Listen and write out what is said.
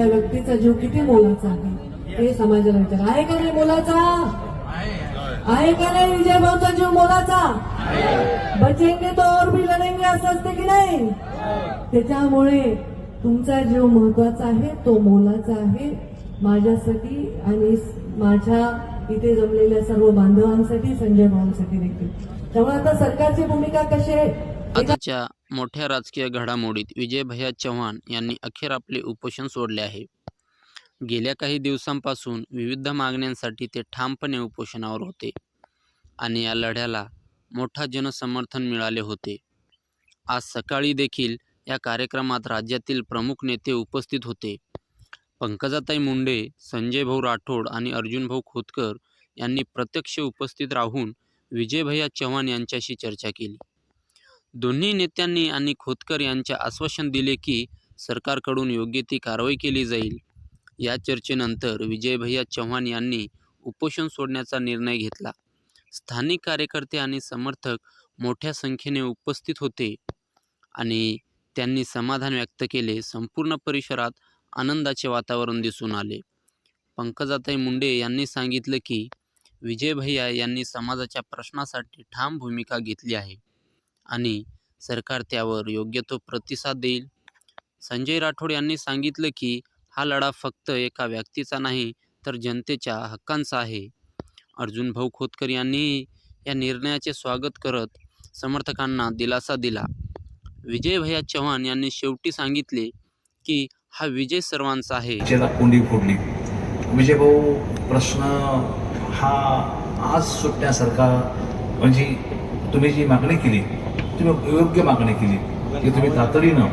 त्या व्यक्तीचा जीव किती मोलाचा आहे? हे समाजाला विचार. आहे का नाही मोलाचा? आहे का नाही विजय भाऊचा जीव मोलाचा? बचेंगे तो और भी लढेंगे असं असते की नाही? त्याच्यामुळे तुमचा जीव महत्त्वाचा आहे तो मोलाचा आहे. माझ्यासाठी आणि माझ्या इथे जमलेल्या सर्व बांधवांसाठी संजय भाऊंसाठी देखील. त्यामुळे आता सरकारची भूमिका कशी आहे? मोठ्या राजकीय घडामोडीत विजयभैया चव्हाण यांनी अखेर आपले उपोषण सोडले आहे. गेल्या काही दिवसांपासून विविध मागण्यांसाठी ते ठामपणे उपोषणावर होते आणि या लढ्याला मोठा जनसमर्थन मिळाले होते. आज सकाळी देखील या कार्यक्रमात राज्यातील प्रमुख नेते उपस्थित होते. पंकजाताई मुंडे संजय भाऊ राठोड आणि अर्जुन भाऊ खोतकर यांनी प्रत्यक्ष उपस्थित राहून विजयभैया चव्हाण यांच्याशी चर्चा केली. दोन्ही नेत्यांनी आणि खोतकर यांचे आश्वासन दिले की सरकारकडून योग्य ती कारवाई केली जाईल. या चर्चेनंतर विजयभैया चव्हाण यांनी उपोषण सोडण्याचा निर्णय घेतला. स्थानिक कार्यकर्ते आणि समर्थक मोठ्या संख्येने उपस्थित होते आणि त्यांनी समाधान व्यक्त केले. संपूर्ण परिसरात आनंदाचे वातावरण दिसून आले. पंकजाताई मुंडे यांनी सांगितलं की विजयभैया यांनी समाजाच्या प्रश्नासाठी ठाम भूमिका घेतली आहे. आणि सरकार त्यावर योग्य तो प्रतिसाद देईल. संजय राठोड यांनी सांगितलं की हा लढा फक्त एका व्यक्तीचा नाही तर जनतेच्या हक्कांचा आहे. अर्जुन भाऊ खोतकर यांनीही या निर्णयाचे स्वागत करत समर्थकांना दिलासा दिला. विजयभैया चव्हाण यांनी शेवटी सांगितले की हा विजय सर्वांचा आहे. कोंडी फोडली. विजयभाऊ प्रश्न हा आज सुटण्यासारखा म्हणजे तुम्ही जी मागणी केली तुम्ही योग्य मागणी केली. की तुम्ही तातडीनं